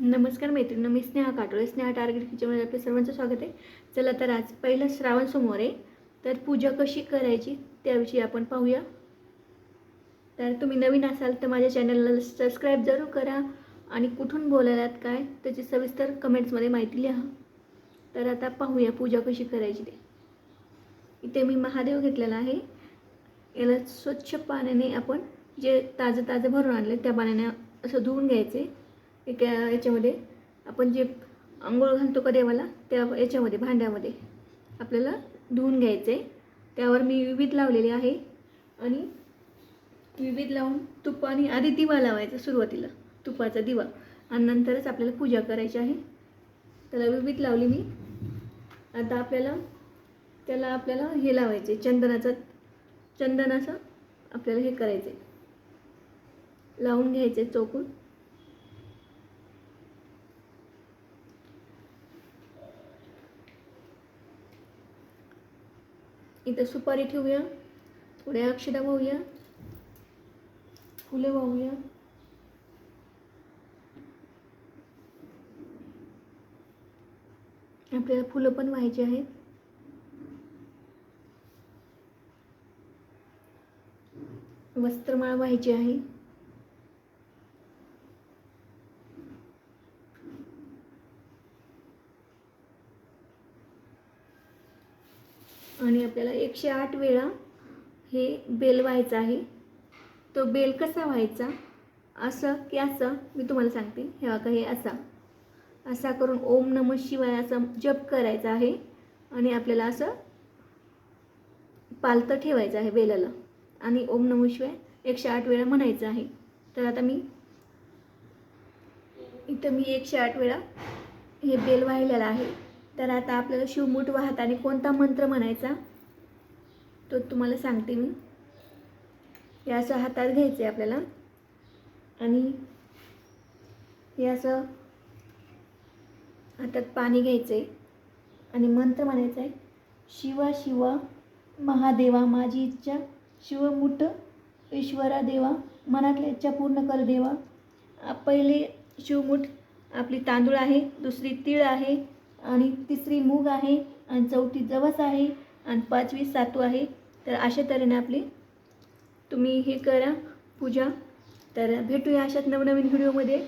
नमस्कार मैत्रिणी मी स्नेहा काटोळे. स्नेहा टार्गेट किचनमध्ये आपल्या सर्वांचं स्वागत आहे. चला तर आज पहिलं श्रावण समोर आहे. तर पूजा कशी करायची त्याविषयी आपण पाहूया. तर तुम्ही नवीन असाल तर माझ्या चॅनलला सबस्क्राईब जरूर करा. आणि कुठून बोलायलात काय त्याची सविस्तर कमेंट्समध्ये माहिती लिहा. तर आता पाहूया पूजा कशी करायची ते. इथे मी महादेव घेतलेला आहे. याला स्वच्छ पाण्याने आपण जे ताजं ताजं भरून आणले त्या पाण्याने असं धुवून घ्यायचे एक याच्यामध्ये आपण जे आंघोळ घालतो का देवाला त्या याच्यामध्ये भांड्यामध्ये. आपल्याला धुवून घ्यायचं आहे त्यावर मी विविध लावलेली आहे. आणि विविध लावून तुपाने आधी दिवा लावायचा सुरुवातीला तुपाचा दिवा. आणि नंतरच आपल्याला पूजा करायची आहे. त्याला विविध लावली मी. आता आपल्याला त्याला आपल्याला हे लावायचे चंदनाचं चंदनाचं आपल्याला हे करायचे लावून घ्यायचे चौकून. इथं सुपारी ठेवूया थोड्या अक्षदा वाहूया फुलं वाहूया. आपल्याला फुलं पण व्हायची आहेत. वस्त्रमाळ व्हायची आहे. आणि आपल्याला एकशे आठ वेळा हे बेल व्हायचं आहे. तो बेल कसा व्हायचा? असं की असं मी तुम्हाला सांगते. हे बघा हे असा. असा करून ओम नम शिवाय असं जप करायचा आहे. आणि आपल्याला असं पालतं ठेवायचं आहे बेलाला. आणि ओम नम शिवाय एकशे आठ वेळा म्हणायचं आहे. तर आता मी इथं मी एकशे आठ वेळा हे बेल वाहिलेलं आहे. तर आता आपल्याला शिवमूठ वाहताना कोणता मंत्र म्हणायचा? तो तुम्हाला सांगते मी. हे असं हातात घ्यायचं आहे आपल्याला. आणि हे असं हातात पाणी घ्यायचं आहे आणि मंत्र म्हणायचा आहे शिवा शिवा महादेवा माझी इच्छा शिवमुठ ईश्वरा देवा मनातल्या इच्छा पूर्ण कर देवा. पहिले शिवमुठ आपली तांदूळ आहे दुसरी तीळ आहे आणि तिसरी मूग आहे आणि चौथी जवस आहे आणि पाचवी सातू आहे. तर अशा तऱ्हेने आपली तुम्ही हे करा पूजा. तर भेटूया अशाच नवनवीन व्हिडिओमध्ये